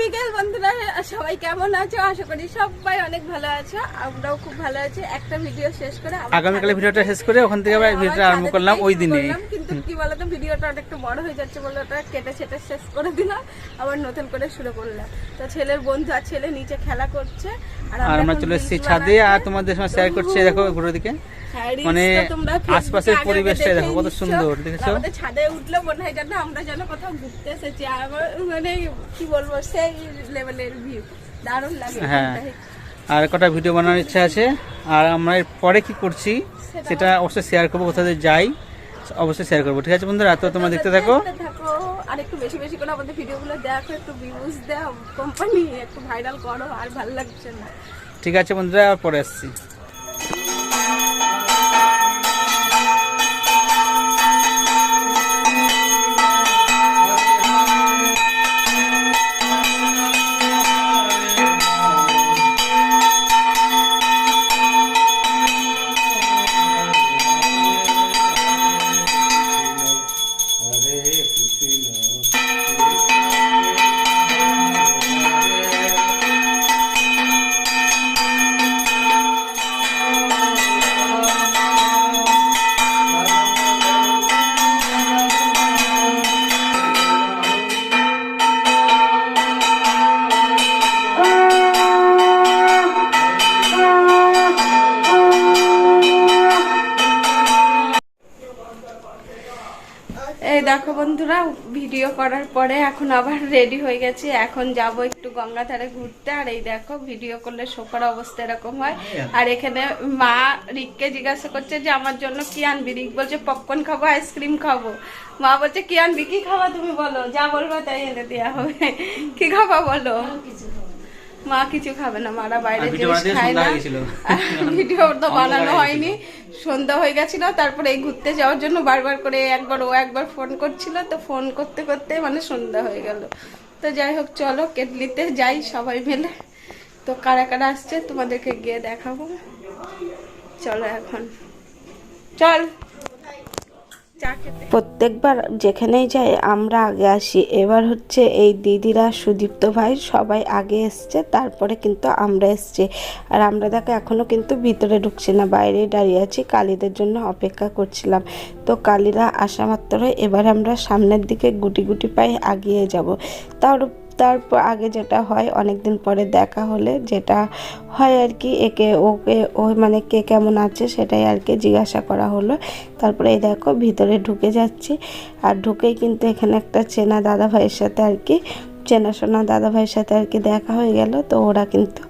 বিকেল বন্ধুরা সবাই কেমন আছো? আশা করি সবাই অনেক ভালো আছো আমরাও খুব ভালো আছি। একটা ভিডিও শেষ করে আগামীকালে ভিডিওটা শেষ করে ওখান থেকে আবার ভিডিওটা আরম্ভ করলাম ওই দিনে কিন্তু কি বলতো ভিডিওটা একটু বড় হয়ে যাচ্ছে বলে ওটা কেটে ছেটে শেষ করে দিলাম আবার নতুন করে শুরু করলাম। তো ছেলের বন্ধু আর ছেলে নিচে খেলা করছে আর আমরা চলে এসেছি ছাদে আর তোমাদের সঙ্গে শেয়ার করছি দেখো ঘুরে দিকে। মানে আশপাশের পরিবেশটা দেখো কত সুন্দর, দেখেছ? ছাদে উঠলে মনে হয় যেন আমরা যেন কোথাও ঘুরতে এসেছি। আর মানে কি বলব সেই লেভেলের ভিউ দারুণ লাগে হ্যাঁ। আর কটা ভিডিও বানানোর ইচ্ছা আছে। আর আমরা এর পরে কি করছি সেটা অবশ্যই শেয়ার করব কোথাও যাই অবশ্যই শেয়ার করব। ঠিক আছে বন্ধুরা তো তোমরা দেখতে থাকো। আর একটু বেশি বেশি করে আমাদের ভিডিওগুলো দেখো, একটু ভিউজ দাও কোম্পানি একটু ভাইরাল করো, আর ভালো লাগছে না। ঠিক আছে বন্ধুরা পরে আসছি। দেখো বন্ধুরা ভিডিও করার পরে এখন আবার রেডি হয়ে গেছি। এখন যাব একটু গঙ্গা ধারে ঘুরতে। আর এই দেখো ভিডিও করলে শোকার অবস্থা এরকম হয়। আর এখানে মা রিককে জিজ্ঞাসা করছে যে, আমার জন্য কি আনবি? রিক বলছে পপকর্ন খাব আইসক্রিম খাব। মা বলছে, কি আনবি? কি খাবা তুমি বলো? যা বলব তাই এনে দেওয়া হবে। কি খাবা বলো? মা কিছু খাবে না মারা বাইরে জিনিস খায় না। ভিডিও তো বানানো হয়নি সন্ধ্যা হয়ে গেছিল তারপরে এই ঘুরতে যাওয়ার জন্য বারবার করে একবার ও একবার ফোন করছিল তো ফোন করতে করতে মানে সন্ধ্যা হয়ে গেল। তো যাই হোক চলো কেটলিতে যাই সবাই মিলে। তো কারা কারা আসছে তোমাদেরকে গিয়ে দেখাবো। চলো এখন। চল। প্রত্যেকবার যেখানেই যাই, আমরা আগে আসি। এবার হচ্ছে এই দিদিরা, সুদীপ্ত ভাই সবাই আগে এসছে, তারপরে কিন্তু আমরা এসছি। আর আমরা দেখো এখনও কিন্তু ভিতরে ঢুকছি না, বাইরে দাঁড়িয়ে আছি। কালীদের জন্য অপেক্ষা করছিলাম। তো কালীরা আসা মাত্রই এবার আমরা সামনের দিকে গুটি গুটি পায়ে আগিয়ে যাব। তার তারপর আগে যেটা হয় অনেক দিন পরে দেখা হলে যেটা হয় আর কি, একে ওকে, ও মানে কে কেমন আছে সেটাই আর কি জিজ্ঞাসা করা হলো। তারপরে এই দেখো ভিতরে ঢুকে যাচ্ছি। আর ঢুকেই কিন্তু এখানে একটা চেনা দাদা ভাইয়ের সাথে আর কি চেনাশোনা দাদা ভাইয়ের সাথে আর কি দেখা হয়ে গেল। তো ওরা কিন্তু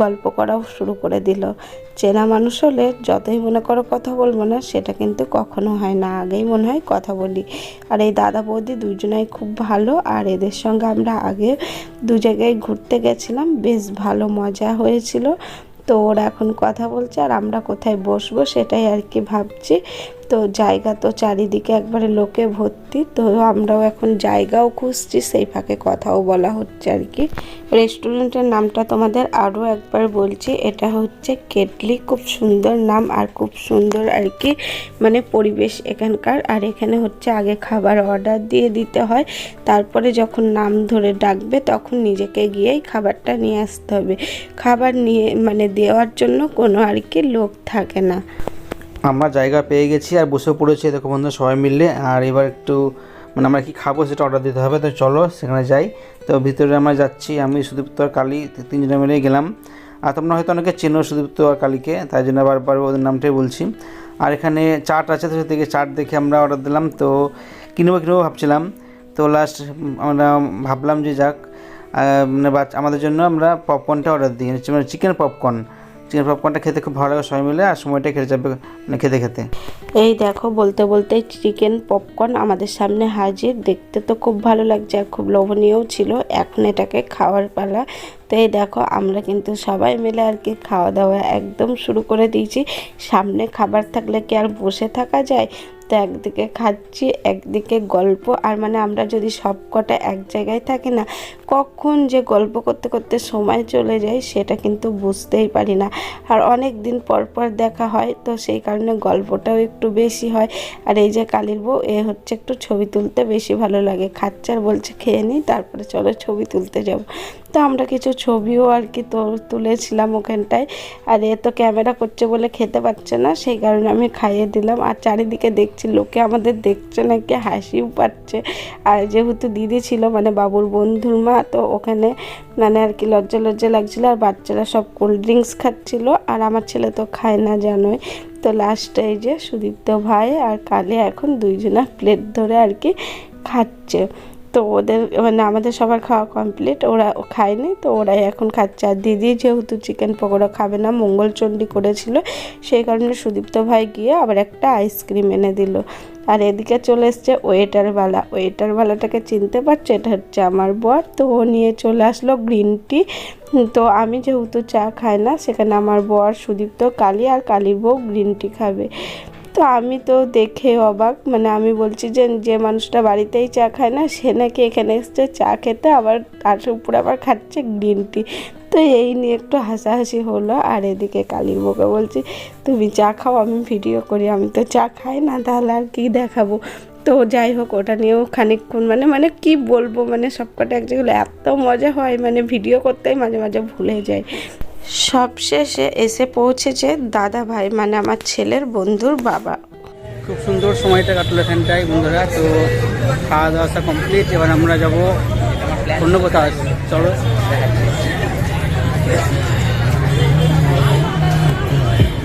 গল্প করাও শুরু করে দিল। চেনা মানুষ হলে যতই মনে করো কথা বলব না, সেটা কিন্তু কখনো হয় না। আগেই মনে হয় কথা বলি। আর এই দাদা বৌদি দুজনাই খুব ভালো, আর এদের সঙ্গে আমরা আগে দু জায়গায় ঘুরতে গেছিলাম। বেশ ভালো মজা হয়েছিল। তো ওরা এখন কথা বলছে, আর আমরা কোথায় বসবো সেটাই আর কি ভাবছি। তো জায়গা তো চারিদিকে একবারে লোকে ভর্তি, তো আমরাও এখন জায়গাও খুঁজছি, সেই ফাঁকে কথাও বলা হচ্ছে আর কি। রেস্টুরেন্টের নামটা তোমাদের আরও একবার বলছি, এটা হচ্ছে কেটলি, খুব সুন্দর নাম আর খুব সুন্দর আর কি মানে পরিবেশ এখানকার। আর এখানে হচ্ছে আগে খাবার অর্ডার দিয়ে দিতে হয়, তারপরে যখন নাম ধরে ডাকবে তখন নিজেকে গিয়েই খাবারটা নিয়ে আসতে হবে। খাবার নিয়ে মানে দেওয়ার জন্য কোনো আর কি লোক থাকে না। আমরা জায়গা পেয়ে গেছি আর বসে পড়েছি, দেখো বন্ধু সবাই মিলে। আর এবার একটু মানে আমরা কি খাব সেটা অর্ডার দিতে হবে, তো চলো সেখানে যাই। তো ভিতরে আমরা যাচ্ছি, আমি সুদীপ্ত আর কালী তিনজনে মিলে গেলাম। আর তোমরা হয়তো অনেকে চেনো সুদীপ্ত আর কালীকে, তাই জন্য বারবার ওদের নামটাই বলছি। আর এখানে চাট আছে, তো থেকে চাট দেখে আমরা অর্ডার দিলাম, তো কিনবো কিনবো ভাবছিলাম। তো লাস্ট আমরা ভাবলাম যে যাক মানে আমাদের জন্য আমরা পপকর্নটা অর্ডার দিই মানে চিকেন পপকর্ন চিকেন পপকর্নটা খেতে খুব ভালো লাগে, সবাই মিলে, আর সময়টা খেতে যাবে মানে খেতে খেতে। এই দেখো, বলতে বলতে চিকেন পপকর্ন আমাদের সামনে হাজির। দেখতে তো খুব ভালো লাগছে আর খুব লোভনীয়ও ছিল। এখন এটাকে খাওয়ার পালা তো এই দেখো, আমরা কিন্তু সবাই মিলে আর কি খাওয়া দাওয়া একদম শুরু করে দিয়েছি। সামনে খাবার থাকলে কি আর বসে থাকা যায়? তো একদিকে খাচ্ছি, একদিকে গল্প। আর মানে আমরা যদি সব কটা এক জায়গায় থাকি না, কখন যে গল্প করতে করতে সময় চলে যায়, সেটা কিন্তু বুঝতেই পারি না। আর অনেক দিন পর পর দেখা হয়, তো সেই কারণে গল্পটাও একটু বেশি হয়। আর এই যে কালির বউ, এ হচ্ছে একটু ছবি তুলতে বেশি ভালো লাগে। খাচ্ছে আর বলছে, খেয়ে নিই তারপরে চলো ছবি তুলতে যাব। তো আমরা কিছু ছবিও আর কি তো তুলেছিলাম ওখানটায়। আর এ তো ক্যামেরা করছে বলে খেতে পারছে না, সেই কারণে আমি খাইয়ে দিলাম। আর চারিদিকে দেখছি, লোকে আমাদের দেখছে নাকি হাসিও পাচ্ছে। আর যেহেতু দিদি ছিল মানে বাবুর বন্ধুর মা, তো ওখানে মানে আর কি লজ্জা লজ্জা লাগছিল। আর বাচ্চারা সব কোল্ড ড্রিঙ্কস খাচ্ছিল, আর আমার ছেলে তো খায় না, জানোই। তো লাস্টে এই যে সুদীপ্ত ভাই আর কালে এখন দুইজনা প্লেট ধরে আর কি খাচ্ছে। তো ওদের মানে আমাদের সবার খাওয়া কমপ্লিট ওরা খায়নি, তো ওরাই এখন খাচ্ছে। আর দিদি যেহেতু চিকেন পকোড়া খাবে না, মঙ্গলচণ্ডী করেছিল, সেই কারণে সুদীপ্ত ভাই গিয়ে আবার একটা আইসক্রিম এনে দিল। আর এদিকে চলে এসছে ওয়েটারওয়ালা ওয়েটারওয়ালাটাকে চিনতে পারছে? এটা হচ্ছে আমার বর, তো ও নিয়ে চলে আসলো গ্রিন টি তো আমি যেহেতু চা খাই না, সেখানে আমার বর, সুদীপ্ত, কালী আর কালীর বউ গ্রিন টি খাবে। তো আমি তো দেখে অবাক। মানে আমি বলছি যে যে মানুষটা বাড়িতেই চা খায় না, সে নাকি এখানে এসছে চা খেতে, আবার তার উপরে আবার খাচ্ছে গ্রিন টি তো এই নিয়ে একটু হাসাহাসি হলো, আর এদিকে কালীর বউকে বলছি, তুমি চা খাও, আমি ভিডিও করি, আমি তো চা খাই না, তাহলে আর কি দেখাবো? তো যাই হোক, ওটা নিয়েও খানিকক্ষণ মানে মানে কি বলব মানে সবকটা এক জায়গায় এত মজা হয় মানে ভিডিও করতেই মাঝে মাঝে ভুলে যায় সবশেষে এসে পৌঁছেছে দাদা ভাই মানে আমার ছেলের বন্ধুর বাবা। খুব সুন্দর সময়টা কাটলো এখানটায় বন্ধুরা, তো খাওয়া দাওয়া কমপ্লিট এবার আমরা যাব অন্য কোথাও। চলো।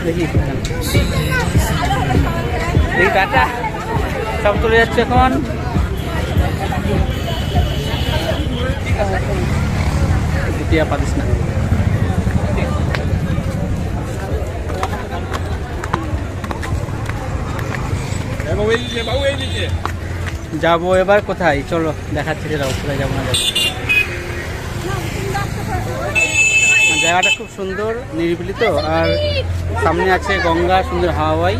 দেখি। টাটা। সব চলে যাচ্ছে এখন। না। যাব এবার কোথায়? চলো, দেখাচ্ছি যাব, কোথায় যাব না যাব। জায়গাটা খুব সুন্দর নিরিবিলি তো আর সামনে আছে গঙ্গা, সুন্দর হাওয়াই,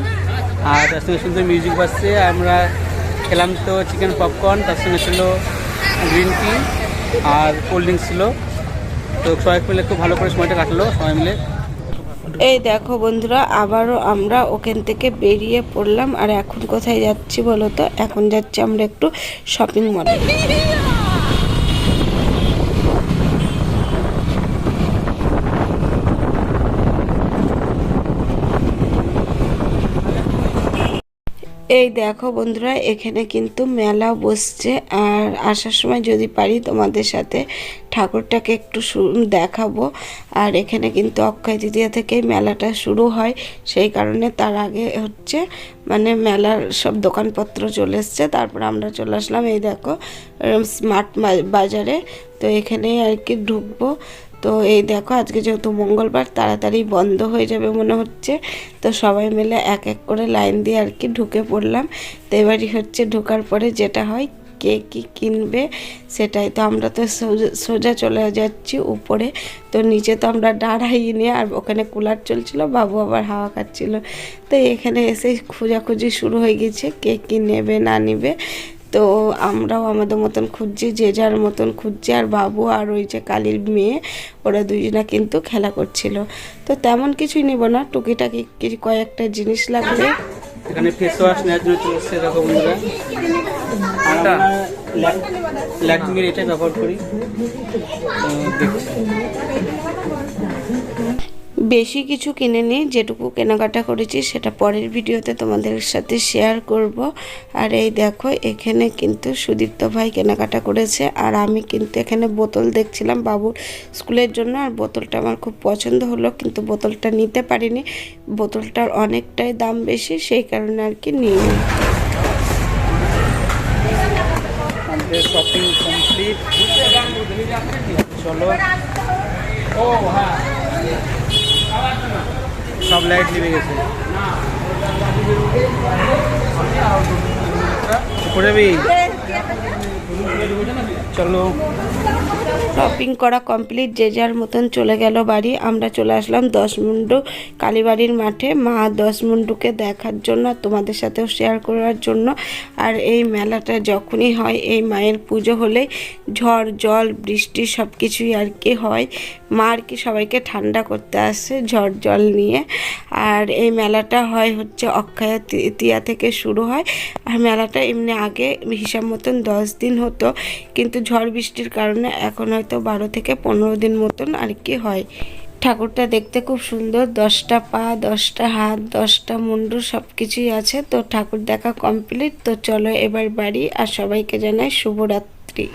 আর তার সঙ্গে সুন্দর মিউজিক বাজছে। আমরা খেলাম তো চিকেন পপকর্ন, তার সঙ্গে ছিল গ্রিন টি আর কোল্ড ড্রিঙ্কস ছিল। তো সবাই মিলে খুব ভালো করে সময়টা কাটলো, সবাই মিলে। এই দেখো বন্ধুরা, আবারও আমরা ওখান থেকে বেরিয়ে পড়লাম। আর এখন কোথায় যাচ্ছি বলো তো? এখন যাচ্ছি আমরা একটু শপিং মলে এই দেখো বন্ধুরা, এখানে কিন্তু মেলা বসছে। আর আসার সময় যদি পারি তোমাদের সাথে ঠাকুরটাকে একটু দেখাবো। আর এখানে কিন্তু অক্ষয় তৃতীয়া থেকেই মেলাটা শুরু হয়। সেই কারণে তার আগে হচ্ছে মানে মেলার সব দোকানপত্র চলে এসছে। তারপর আমরা চলে আসলাম, এই দেখো স্মার্ট বাজারে। তো এখানে আর কি ঢুকবো। তো এই দেখো, আজকে যেহেতু মঙ্গলবার, তাড়াতাড়ি বন্ধ হয়ে যাবে মনে হচ্ছে। তো সবাই মিলে এক এক করে লাইন দিয়ে আর কি ঢুকে পড়লাম। তো এবারই হচ্ছে ঢোকার পরে যেটা হয়, কে কি কিনবে সেটাই। তো আমরা তো সোজা- সোজা চলে যাচ্ছি উপরে। তো নিচে তো আমরা দাঁড়াই নিয়ে আর ওখানে কুলার চলছিল, বাবু আবার হাওয়া খাচ্ছিল। তো এখানে এসে খোঁজাখুঁজি শুরু হয়ে গেছে, কে কি নেবে না নেবে। তো আমরাও আমাদের মতন খুঁজছি, যে যার মতন খুঁজছি, আর বাবু আর ওই যে কালির মেয়ে, ওরা দুইজনা কিন্তু খেলা করছিল। তো তেমন কিছুই নেব না, টুকিটাকি কিছু কয়েকটা জিনিস লাগবে। এখানে ফেস ওয়াশ নেওয়ার জন্য দেখো বন্ধুরা। এটা ব্যবহার করি। বেশি কিছু কিনে নিই, যেটুকু কেনাকাটা করেছি সেটা পরের ভিডিওতে তোমাদের সাথে শেয়ার করব। আর এই দেখো, এখানে কিন্তু সুদীপ্ত ভাই কেনাকাটা করেছে। আর আমি কিন্তু এখানে বোতল দেখছিলাম বাবুর স্কুলের জন্য, আর বোতলটা আমার খুব পছন্দ হলো, কিন্তু বোতলটা নিতে পারিনি। বোতলটার অনেকটাই দাম বেশি, সেই কারণে আর কি নিয়ে আমাদের শপিং কমপ্লিট চলো। সব লাইট নিভে গেছে। যাবি চলো। শপিং করা কমপ্লিট যে যার মতন চলে গেল বাড়ি। আমরা চলে আসলাম দশ মুন্ডু কালীবাড়ির মাঠে। মা দশ মুন্ডুকে দেখার জন্য, তোমাদের সাথেও শেয়ার করার জন্য। আর এই মেলাটা যখনই হয়, এই মায়ের পুজো হলে ঝড়, জল, বৃষ্টি সব কিছুই আর কি হয়। মা আর কি সবাইকে ঠান্ডা করতে আসে ঝড়, জল নিয়ে। আর এই মেলাটা হয় হচ্ছে অক্ষয় তৃতীয়া থেকে শুরু হয়। আর মেলাটা এমনি আগে হিসাব মতন দশ দিন হতো। কিন্তু ঝড় বৃষ্টির কারণে এখন হয়তো বারো থেকে পনেরো দিন মতন আর কি হয়। ঠাকুরটা দেখতে খুব সুন্দর। দশটা পা, দশটা হাত, দশটা মুন্ডু সব কিছুই আছে। তো ঠাকুর দেখা কমপ্লিট তো চলো এবার বাড়ি আর সবাইকে জানাই শুভরাত্রি।